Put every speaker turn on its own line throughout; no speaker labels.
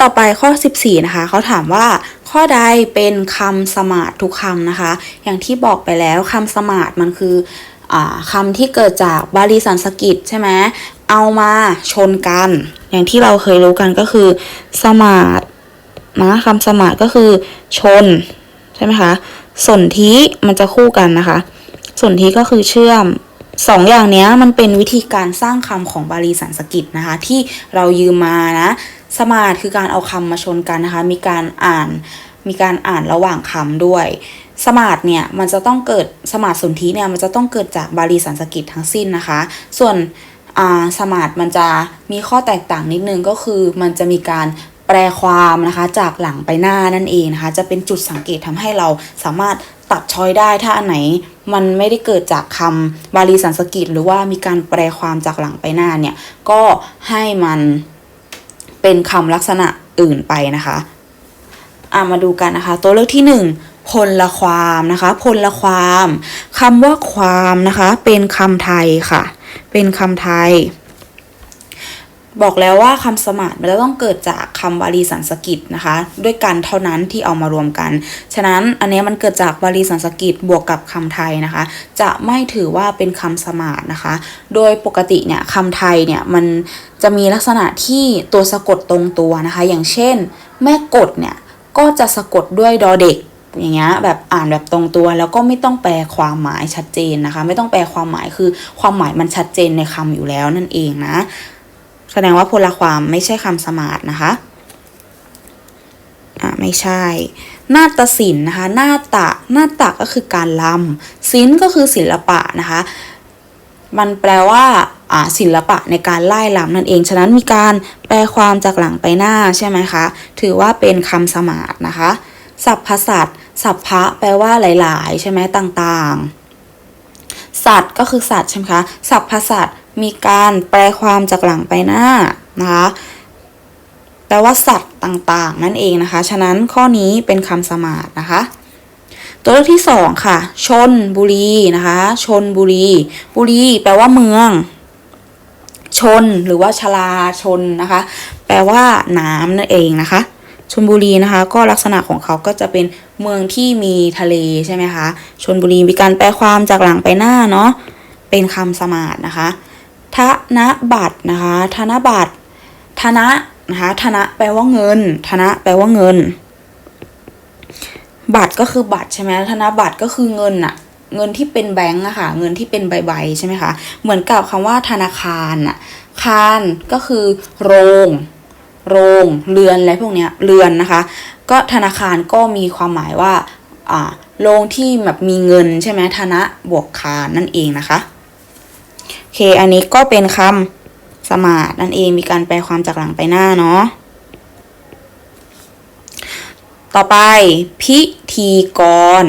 ต่อไปข้อ 14 นะคะ เขาถามว่าข้อใดเป็นคำสมาร์ททุกคำนะคะ อย่างที่บอกไปแล้วคำสมาร์ทมันคืออคำที่เกิดจากบาลีสันสกฤตใช่ไหมเอามาชนกัน อย่างที่เราเคยรู้กันก็คือสมาร์ทนะคำสมาร์ทก็คือชน ใช่ไหมคะสนธิมันจะคู่กันนะคะสนธิก็คือเชื่อมสองอย่างนี้มันเป็นวิธีการสร้างคำของบาลีสันสกฤตนะคะ ที่เรายืมมานะ สมาร์ทคือการเอาคำมาชนกันนะคะ มีการอ่าน มีการอ่านระหว่างคำด้วย สมาร์ทเนี่ยมันจะต้องเกิดสมาร์ทสนธิเนี่ยมันจะต้องเกิดจากบาลีสันสกฤตทั้งสิ้นนะคะ ส่วนสมาร์ทมันจะมีข้อแตกต่างนิดนึงก็คือมันจะมีการแปลความนะคะจากหลังไปหน้านั่นเองนะคะ จะเป็นจุดสังเกตทำให้เราสามารถตัดช้อยได้ถ้าอันไหนมันไม่ได้เกิดจากคำบาลีสันสกฤตหรือว่ามีการแปลความจากหลังไปหน้าเนี่ยก็ให้มัน เป็นคำลักษณะอื่นไปนะคะอะมาดูกันนะคะ ตัวเลือกที่หนึ่งพลละความนะคะพลละความคำว่าความนะคะ เป็นคำไทยค่ะ เป็นคำไทย บอกแล้วว่าคำสมาร์ทมันจะต้องเกิดจากคำบาลีสันสกฤตนะคะ ด้วยกันเท่านั้นที่เอามารวมกัน ฉะนั้นอันนี้มันเกิดจากบาลีสันสกฤตบวกกับคำไทยนะคะ จะไม่ถือว่าเป็นคำสมาร์ทนะคะ โดยปกติเนี่ยคำไทยเนี่ยมันจะมีลักษณะที่ตัวสะกดตรงตัวนะคะ อย่างเช่น แม่กดเนี่ยก็จะสะกดด้วยดอเด็กอย่างเงี้ยแบบอ่านแบบตรงตัวแล้วก็ไม่ต้องแปลความหมายชัดเจนนะคะ ไม่ต้องแปลความหมายคือความหมายมันชัดเจนในคำอยู่แล้วนั่นเองนะ ดงว่าพลความไม่ใช่คำสมาร์ทนะคะอ่าไม่ใช่ นาฏศิลป์นะคะ นาตะ นาตะก็คือการลำศิลป์ก็คือศิลปะนะคะ มันแปลว่าศิลปะในการไล่ลำนั่นเอง ฉะนั้นมีการแปลความจากหลังไปหน้าใช่ไหมคะ ถือว่าเป็นคำสมาร์ทนะคะ สัพพสัตสัพพะแปลว่าหลาย ๆ ใช่ไหมต่างๆ สัตว์ก็คือสัตว์ใช่ไหมคะ สัพพสัต มีการแปลความจากหลังไปหน้านะคะแปลว่าสัตว์ต่างๆ นั่นเองนะคะ ฉะนั้นข้อนี้เป็นคำสมาร์นะคะ ตัวเลือกที่สองค่ะ ชนบุรีนะคะ ชนบุรี บุรี แปลว่าเมือง ชนหรือว่าชลาชนนะคะ แปลว่าน้ำนั่นเองนะคะชนบุรีนะคะก็ลักษณะของเขาก็จะเป็นเมืองที่มีทะเลใช่ไหมคะชนบุรีมีการแปลความจากหลังไปหน้าเนาะเป็นคำสมาร์ทนะคะ ธนบัตรนะคะธนบัตรธนะนะคะธนะแปลว่าเงินธนะแปลว่าเงิน บัตรก็คือบัตรใช่ไหมธนบัตรก็คือเงินอะเงินที่เป็นแบงก์อะค่ะเงินที่เป็นใบๆใช่ไหมคะเหมือนกับคำว่าธนาคารอะคารก็คือโรง โรงเรือนอะไรพวกเนี้ยเรือนนะคะ ก็ธนาคารก็มีความหมายว่าอ่าโรงที่แบบมีเงินใช่ไหมธนะบวกคารนั่นเองนะคะ เค อันนี้ก็เป็นคำสมาร์ทนั่นเองมีการแปลความจากหลังไปหน้าเนาะต่อไปพิธีกร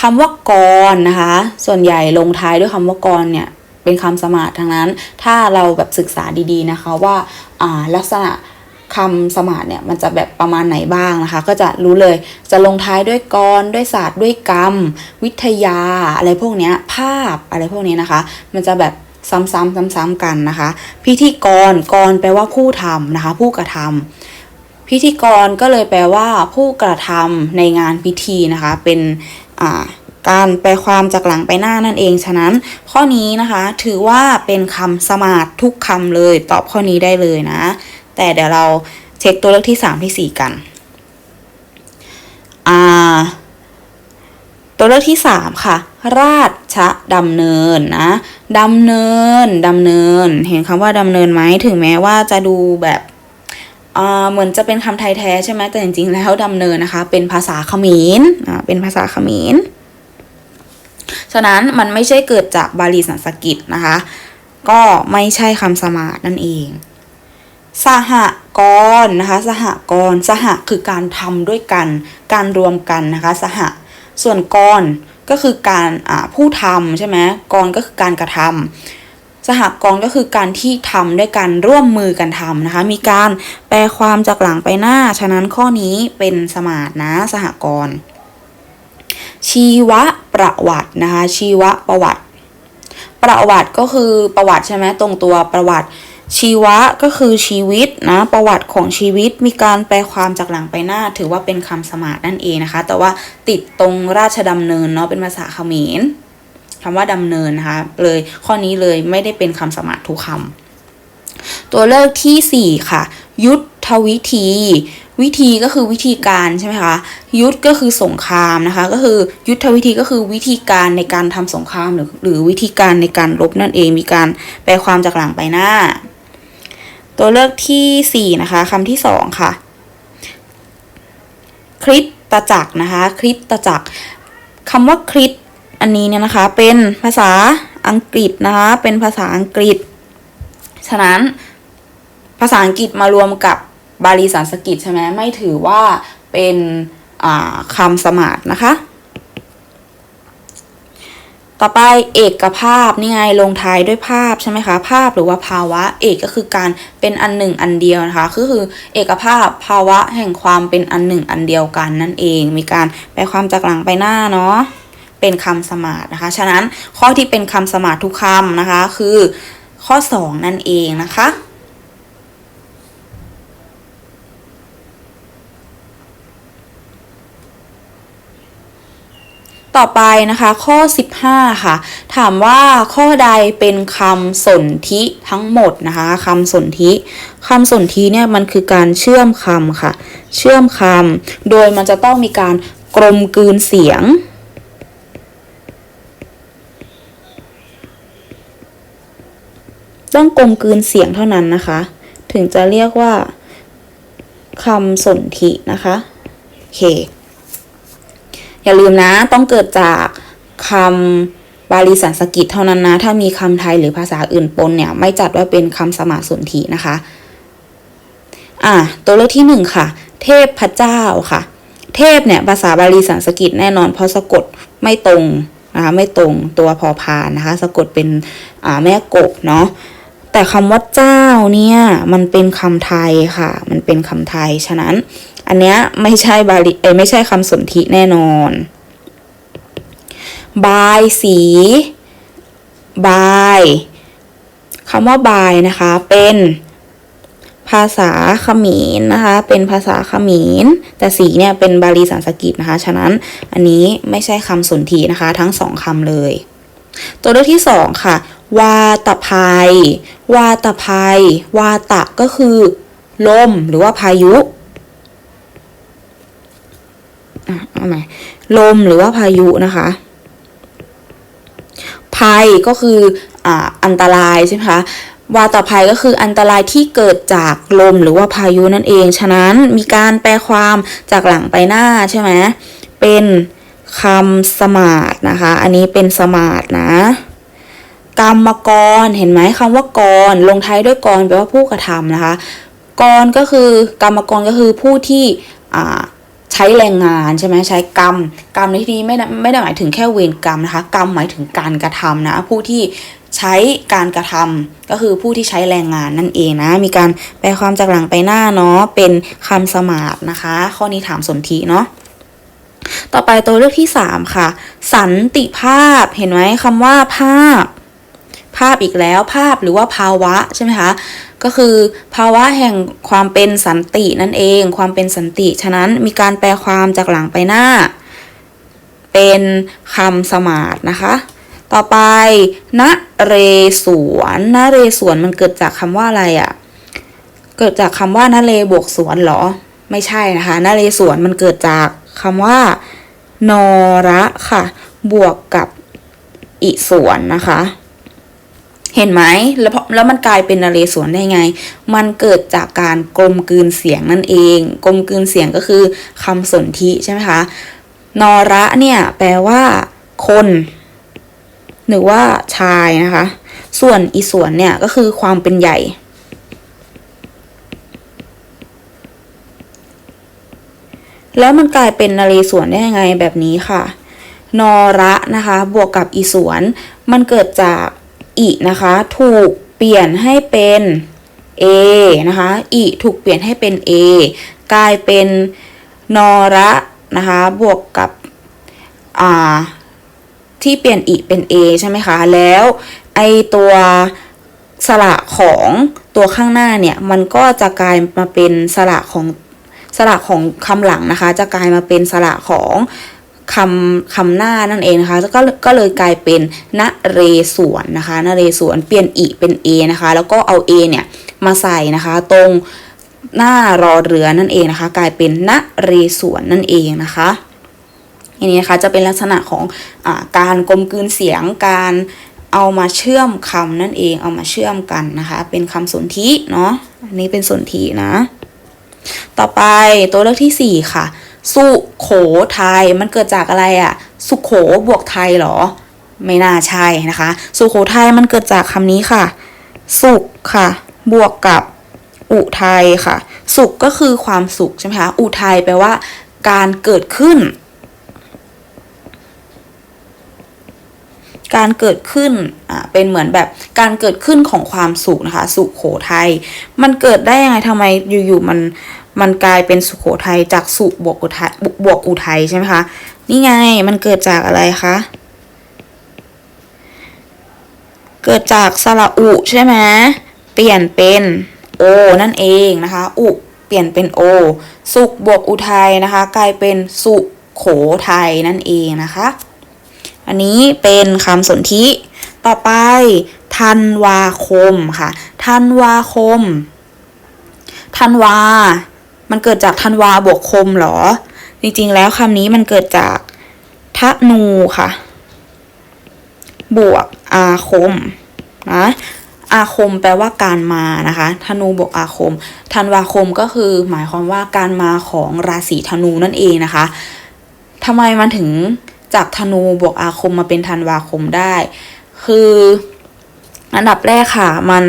คำว่ากรนะคะ ส่วนใหญ่ลงท้ายด้วยคำว่ากรเนี่ยเป็นคำสมาร์ทางนั้น ถ้าเราแบบศึกษาดีๆนะคะว่าลักษณะคำสมาร์ทเนี่ยมันจะแบบประมาณไหนบ้างนะคะ ก็จะรู้เลยจะลงท้ายด้วยกรด้วยศาสตร์ด้วยกรรม วิทยาอะไรพวกเนี้ยภาพอะไรพวกนี้นะคะ มันจะแบบ ซ้ำๆซ้ำๆกันนะคะ พิธีกรกรแปลว่าผู้ทำนะคะ ผู้กระทำพิธีกรก็เลยแปลว่า ผู้กระทำในงานพิธีนะคะ เป็นการแปลความจากหลังไปหน้านั่นเอง ฉะนั้นข้อนี้นะคะ ถือว่าเป็นคำสมาร์ททุกคำเลย ตอบข้อนี้ได้เลยนะ แต่เดี๋ยวเราเช็คตัวเลือกที่ 3 ที่ 4 กัน อ่า ตัวเลือกที่ 3 ค่ะ ราชดำเนินนะดำเนินดำเนิน เห็นคำว่าดำเนินไหมถึงแม้ว่าจะดูแบบเหมือนจะเป็นคำไทยแท้ใช่ไหมแต่จริงๆแล้วดำเนินนะคะ เป็นภาษาเขมรเป็นภาษาเขมรฉะนั้นมันไม่ใช่เกิดจากบาลีสันสกฤตนะคะ ก็ไม่ใช่คำสมาทนั่นเอง สหกรณ์นะคะ สหกรณ์สหคือการทำด้วยกัน การรวมกันนะคะ สห ส่วนกรก็คือการผู้ทำใช่ไหมกรก็คือการกระทำสหกรณ์ก็คือการที่ทำด้วยกันร่วมมือกันทำนะคะ มีการแปลความจากหลังไปหน้า ฉะนั้นข้อนี้เป็นสมาร์ทนะสหกรณ์ชีวประวัตินะคะ ชีวประวัติ ประวัติก็คือประวัติใช่ไหมตรงตัวประวัติ ชีวะก็คือชีวิตนะประวัติของชีวิตมีการแปลความจากหลังไปหน้า ถือว่าเป็นคำสมาร์นั่นเองนะคะ แต่ว่าติดตรงราชดำเนินเนาะเป็นภาษาเขมรคำว่าดำเนินนะคะเลยข้อนี้เลยไม่ได้เป็นคำสมาร์ทุกคำตัวเลือกที่สี่ค่ะ ยุทธวิธี วิธีก็คือวิธีการใช่ไหมคะยุทธก็คือสงครามนะคะ ก็คือยุทธวิธีก็คือวิธีการในการทำสงครามหรือหรือวิธีการในการรบนั่นเองมีการแปลความจากหลังไปหน้า ตัวเลือกที่สี่นะคะคำที่สองค่ะ คริสตจักรนะคะ คริสตจักรคำว่าคริสอันนี้เนี่ยนะคะ เป็นภาษาอังกฤษนะคะ เป็นภาษาอังกฤษ ฉะนั้นภาษาอังกฤษมารวมกับบาลีสันสกฤตใช่ไหมไม่ถือว่าเป็นคำสมาร์ทนะคะ ต่อไปเอกภาพนี่ไงลงท้ายด้วยภาพใช่ไหมคะภาพหรือว่าภาวะ เอกก็คือการเป็นอันหนึ่งอันเดียวนะคะก็คือเอกภาพภาวะแห่งความเป็นอันหนึ่งอันเดียวกันนั่นเอง มีการแปลความจากหลังไปหน้าเนาะเป็นคำสมาร์ทนะคะ ฉะนั้นข้อที่เป็นคำสมาร์ททุกคำนะคะ คือข้อ 2 นั่นเองนะคะ ต่อไปนะคะ ข้อ 15 ค่ะ ถามว่าข้อใดเป็นคำสนธิทั้งหมดนะคะคำสนธิคำสนธิเนี่ยมันคือการเชื่อมคำค่ะ เชื่อมคำโดยมันจะต้องมีการกลมกลืนเสียงต้องกลมกลืนเสียงเท่านั้นนะคะ ถึงจะเรียกว่าคำสนธินะคะโอเค อย่าลืมนะต้องเกิดจากคำบาลีสันสกฤตเท่านั้นนะ ถ้ามีคำไทยหรือภาษาอื่นปนเนี่ย ไม่จัดว่าเป็นคำสมาสนธินะคะ อะตัวเลือกที่หนึ่งค่ะ เทพพระเจ้าค่ะ เทพเนี่ยภาษาบาลีสันสกฤตแน่นอนเพราะสะกดไม่ตรงนะคะไม่ตรงตัวพอพานนะคะ สะกดเป็นอ่าแม่กบเนาะแต่คำว่าเจ้าเนี่ยมันเป็นคำไทยค่ะ มันเป็นคำไทยฉะนั้น อันเนี้ยไม่ใช่บาลีเอยไม่ใช่คำสนธิแน่นอน บายสี บายคำว่าบายนะคะ เป็นภาษาเขมรนะคะ เป็นภาษาเขมรแต่สีเนี่ยเป็นบาลีสันสกฤตนะคะ ฉะนั้นอันนี้ไม่ใช่คำสนธินะคะ ทั้งสองคำเลย ตัวเลือกที่สองค่ะ วาตภัย วาตภัย วาตะก็คือ ลมหรือว่าพายุ อะเอาใหม่ลมหรือว่าพายุนะคะ ภัยก็คืออ่าอันตรายใช่ไหมคะวาตภัยก็คืออันตรายที่เกิดจากลมหรือว่าพายุนั่นเอง ฉะนั้นมีการแปลความจากหลังไปหน้าใช่ไหมเป็นคำสมาร์ทนะคะ อันนี้เป็นสมาร์ทนะกรรมกรเห็นไหมคำว่ากรลงท้ายด้วยกรแปลว่าผู้กระทำนะคะกรก็คือกรรมกรก็คือผู้ที่อ่า ใช้แรงงานใช่ไหมใช้กรรม กรรมในที่นี้ไม่ได้ไม่ได้หมายถึงแค่เวรกรรมนะคะ กรรมหมายถึงการกระทำนะ ผู้ที่ใช้การกระทำก็คือผู้ที่ใช้แรงงานนั่นเองนะ มีการแปลความจากหลังไปหน้าเนาะเป็นคำสมาร์ทนะคะ ข้อนี้ถามสนธิเนาะต่อไปตัวเลือกที่สามค่ะ สันติภาพเห็นไหมคำว่าภาพาพอีกแล้ว ภาพหรือว่าภาวะใช่ไหมคะ ก็คือภาวะแห่งความเป็นสันตินั่นเอง ความเป็นสันติ ฉะนั้นมีการแปลความจากหลังไปหน้า เป็นคำสมาร์ทนะคะ ต่อไปนเรศวรนเรศวรมันเกิดจากคำว่าอะไรอะ่ะ เกิดจากคำว่านเรบวกสวนเหรอ ไม่ใช่นะคะนเรศวรมันเกิดจากคำว่านระค่ะ บวกกับอิสวนนะคะ เห็นไหมแล้วพอแล้วมันกลายเป็นนเรศวรได้ไง มันเกิดจากการกลมกลืนเสียงนั่นเอง กลมกลืนเสียงก็คือคำสนธิใช่ไหมคะนระเนี่ยแปลว่า คน หรือว่าชายนะคะ ส่วนอีส่วนเนี่ยก็คือความเป็นใหญ่ แล้วมันกลายเป็นนเรศวรได้ยังไงแบบนี้ค่ะนระนะคะ บวกกับอีสวน มันเกิดจาก อินะคะ ถูกเปลี่ยนให้เป็น a นะคะอิถูกเปลี่ยนให้เป็น a กลายเป็นนระนะคะบวกกับอ่าที่เปลี่ยนอิเป็น a ใช่ไหมคะ แล้วไอตัวสระของตัวข้างหน้าเนี่ยมันก็จะกลายมาเป็นสระของสระของคำหลังนะคะ จะกลายมาเป็นสระของ คำคำหน้านั่นเองนะคะก็ก็เลยกลายเป็นนเรศวรนะคะนเรศวรเปลี่ยนอีเป็น A นะคะ แล้วก็เอา A เนี่ยมาใส่นะคะตรงหน้ารอเรือนั่นเองนะคะ กลายเป็นนเรศวรนั่นเองนะคะอันนี้นะคะจะเป็นลักษณะของอการกลมกลืนเสียงการเอามาเชื่อมคำนั่นเองเอามาเชื่อมกันนะคะ เป็นคำสนธิเนาะอันนี้เป็นสนธินะ ต่อไปตัวเลือกที่สี่ค่ะ สุโขทัยมันเกิดจากอะไรอะสุโขบวกไทยเหรอ ไม่น่าใช่นะคะ สุโขทัยมันเกิดจากคำนี้ค่ะ สุขค่ะ บวกกับอุทัยค่ะ สุขก็คือความสุขใช่ไหมคะอุทัยแปลว่า การเกิดขึ้น การเกิดขึ้นอ่าเป็นเหมือนแบบการเกิดขึ้นของความสุขนะคะ สุขโขทัยมันเกิดได้ยังไงทำไมอยู่ๆมัน มันกลายเป็นสุขโขทัยจากสุบวกอุทัยบวกอุทัยใช่ไหมคะ นี่ไงมันเกิดจากอะไรคะ เกิดจากสระอุใช่ไหมเปลี่ยนเป็นโอนั่นเองนะคะ อุเปลี่ยนเป็นโอ สุขบวกอุทัยนะคะ กลายเป็นสุโขทัยนั่นเองนะคะ อันนี้เป็นคำสนธิต่อไปธันวาคมค่ะธันวาคมธันวา มันเกิดจากธันวาบวกคมเหรอ จริงๆแล้วคำนี้มันเกิดจากทะนูค่ะ บวกอาคมนะอาคมแปลว่าการมานะคะธนูบวกอาคมธันวาคมก็คือหมายความว่าการมาของราศีธนูนั่นเองนะคะทำไมมันถึงจากธนูบวกอาคมมาเป็นธันวาคมได้ คืออันดับแรกค่ะ มัน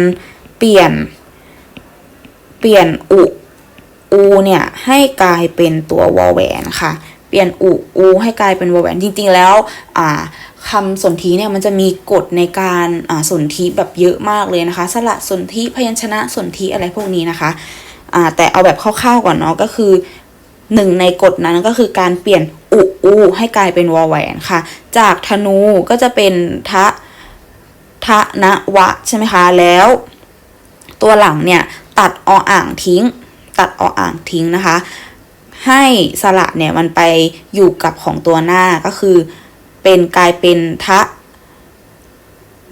เปลี่ยน เปลี่ยนอุ อูเนี่ยให้กลายเป็นตัววอแหวนค่ะ เปลี่ยนอุอูให้กลายเป็นวอแหวนจริง ๆ แล้วอ่าคำสนธิเนี่ยมันจะมีกฎในการอ่าสนธิแบบเยอะมากเลยนะคะ สระสนธิพยัญชนะสนธิอะไรพวกนี้นะคะอ่าแต่เอาแบบคร่าวๆก่อนเนาะก็คือหนึ่งในกฎนั้นก็คือการเปลี่ยนอุอูให้กลายเป็นวอแหวนค่ะ จากธนูก็จะเป็นทะทะนะวะใช่ไหมคะ แล้ว ตัวหลังเนี่ยตัดออ่างทิ้ง ตัดออกอ่างทิ้งนะคะ ให้สระเนี่ยมันไปอยู่กับของตัวหน้าก็คือเป็นกลายเป็นทะ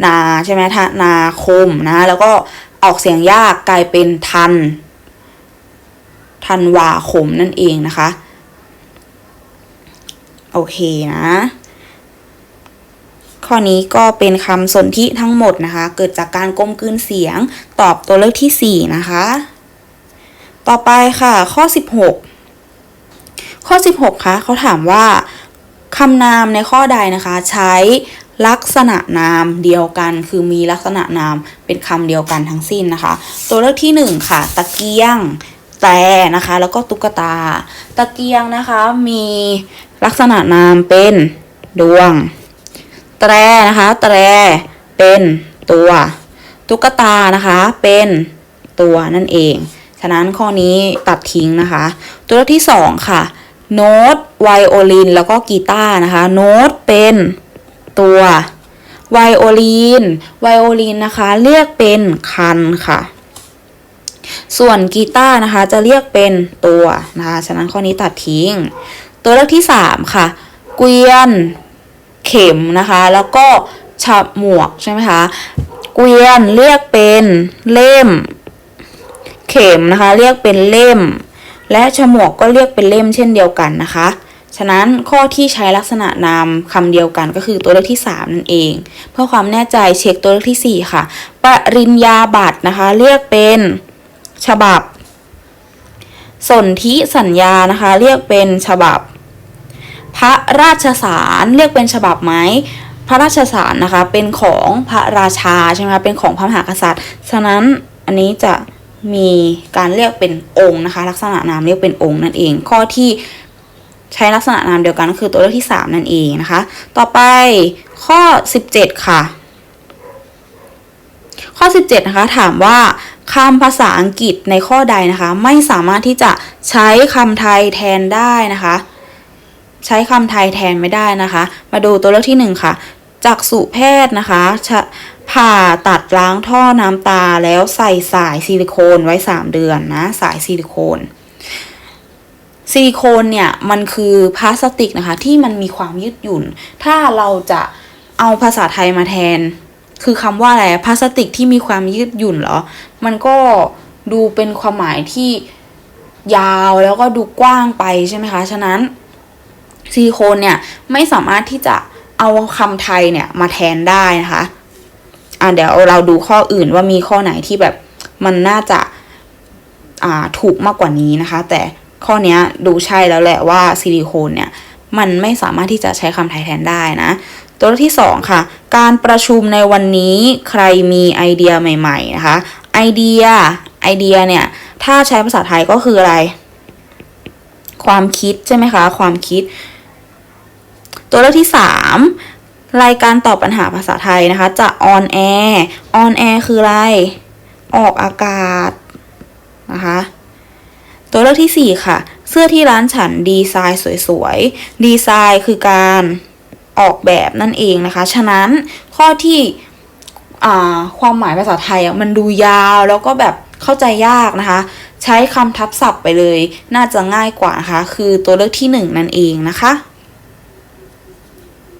นาใช่ไหมทะนาคมนะแล้วก็ออกเสียงยากกลายเป็นทันทันวาคมนั่นเองนะคะ โอเคนะ ข้อนี้ก็เป็นคำสนธิทั้งหมดนะคะ เกิดจากการกลมกลืนเสียงตอบตัวเลือกที่ 4 นะคะ ต่อไปค่ะข้อ 16 ข้อ 16คะเขาถามว่าคำนามในข้อใดนะคะ ใช้ลักษณะนามเดียวกัน คือมีลักษณะนามเป็นคำเดียวกันทั้งสิ้นนะคะ ตัวเลือกที่ 1 ค่ะ ตะเกียงแต่นะคะ แล้วก็ตุ๊กตา ตะเกียงนะคะมีลักษณะนามเป็นดวง แตรนะคะ แตรเป็นตัว ตุ๊กตานะคะเป็นตัวนั่นเอง ฉะนั้นข้อนี้ตัดทิ้งนะคะ ตัวเลือกที่สองค่ะ โน้ตไวโอลินแล้วก็กีตาร์นะคะ โน้ตเป็นตัวไวโอลินไวโอลินนะคะ เรียกเป็นคันค่ะ ส่วนกีตาร์นะคะจะเรียกเป็นตัวนะคะ ฉะนั้นข้อนี้ตัดทิ้ง ตัวเลือกที่สามค่ะ เกวียน เข็มนะคะ แล้วก็ฉับหมวกใช่ไหมคะ เกวียนเรียกเป็นเล่ม เข็มนะคะ เรียกเป็นเล่ม และฉมวกก็เรียกเป็นเล่มเช่นเดียวกันนะคะ ฉะนั้นข้อที่ใช้ลักษณะนามคำเดียวกันก็คือตัวเลือกที่ 3 นั่นเอง เพื่อความแน่ใจเช็คตัวเลือกที่ 4 ค่ะ ปริญญาบัตรนะคะ เรียกเป็นฉบับ สนธิสัญญานะคะ เรียกเป็นฉบับ พระราชสารเรียกเป็นฉบับไหมพระราชสารนะคะเป็นของพระราชาใช่ไหมคะเป็นของพระมหากษัตริย์ ฉะนั้นอันนี้จะ มีการเรียกเป็นองค์นะคะ ลักษณะนามเรียกเป็นองค์นั่นเอง ข้อที่ใช้ลักษณะนามเดียวกันก็คือตัวเลือกที่ 3 นั่นเองนะคะ ต่อไปข้อ 17 ค่ะ ข้อ 17 นะคะ ถามว่าคำภาษาอังกฤษในข้อใดนะคะ ไม่สามารถที่จะใช้คำไทยแทนได้นะคะ ใช้คำไทยแทนไม่ได้นะคะ มาดูตัวเลือกที่ 1 ค่ะจากสุแพทย์นะคะ ผ่าตัดล้างท่อน้ำตาแล้วใส่สายซิลิโคนไว้ 3 เดือนนะ สายซิลิโคนซิลิโคนเนี่ยมันคือพลาสติกนะคะ ที่มันมีความยืดหยุ่น ถ้าเราจะเอาภาษาไทยมาแทน คือคำว่าอะไรพลาสติกที่มีความยืดหยุ่นเหรอ มันก็ดูเป็นความหมายที่ยาวแล้วก็ดูกว้างไปใช่ไหมคะ ฉะนั้นซิลิโคนเนี่ยไม่สามารถที่จะเอาคำไทยเนี่ยมาแทนได้นะคะ อะเดี๋ยวเราดูข้ออื่นว่ามีข้อไหนที่แบบมันน่าจะอ่าถูกมากกว่านี้นะคะ แต่ข้อนี้ดูใช่แล้วแหละว่าซิลิโคนเนี่ยมันไม่สามารถที่จะใช้คำไทยแทนได้นะ ตัวเลือกที่สองค่ะ การประชุมในวันนี้ใครมีไอเดียใหม่ๆนะคะไอเดียไอเดียเนี่ย ถ้าใช้ภาษาไทยก็คืออะไร ความคิดใช่ไหมคะ ความคิด ตัวเลือกที่สาม รายการตอบปัญหาภาษาไทยนะคะ จะออนแอร์ออนแอร์คืออะไร ออกอากาศนะคะ ตัวเลือกที่ 4 ค่ะ เสื้อที่ร้านฉันดีไซน์สวยๆ ดีไซน์คือการออกแบบนั่นเองนะคะ ฉะนั้นข้อที่ความหมายภาษาไทยอะมันดูยาวแล้วก็แบบเข้าใจยากนะคะ ใช้คำทับศัพท์ไปเลย น่าจะง่ายกว่านะคะ คือตัวเลือกที่ 1 นั่นเองนะคะ